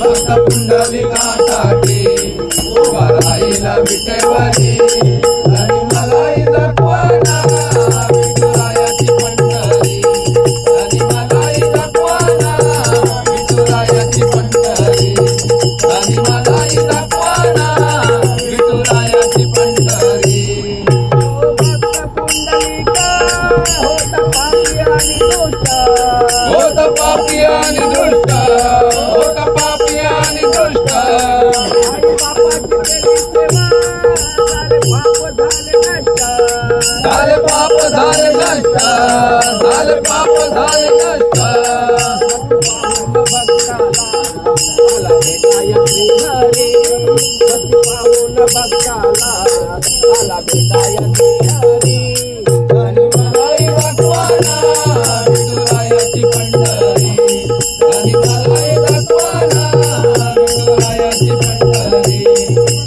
भक्त पुंडलिकासाठी उभा राहिला विटेवरी झाले पाप झाले नष्ट. होत पापी आणि दुष्ट झाले पाप झाले नष्ट झाले पाप झाले नष्ट आणि मलाही दाखवाना विठुरायाची पंढरी आणि मलाही दाखवाना विठुरायाची पंढरी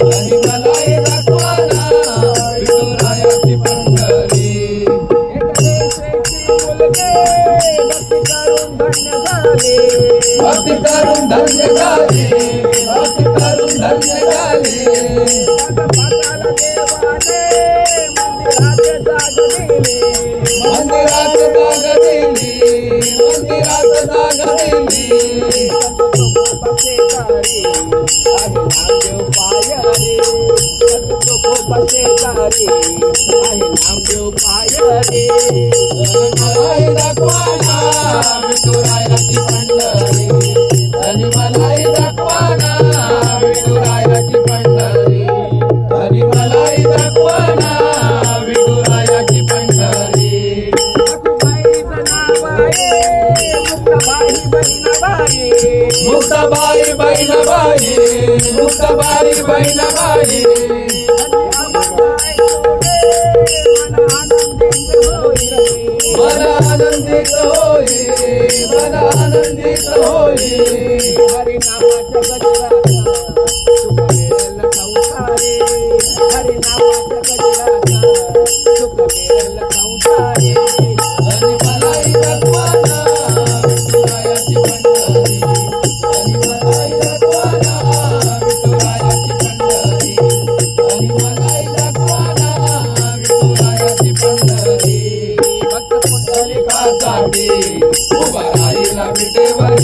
आणि मलाही दाखवाना विठुरायाची पंढरी भक्ती करून धन्य झाले. भक्ती करून धन्य झाले मंदिरात जाग दिली मंदिरात जाग दिली मलाही दाखवाना विठुरायाची पंढरी आणि मलाही दाखवाना विठुरायाची पंढरी आणि दाखवाना विठुरायाची पंढरी मुक्ताबाई बहिणाबाई मुक्ताबाई बहिणाबाई आनंदित होई मन आनंदित होई. आणि पंढरी उभा राहिला विटेवर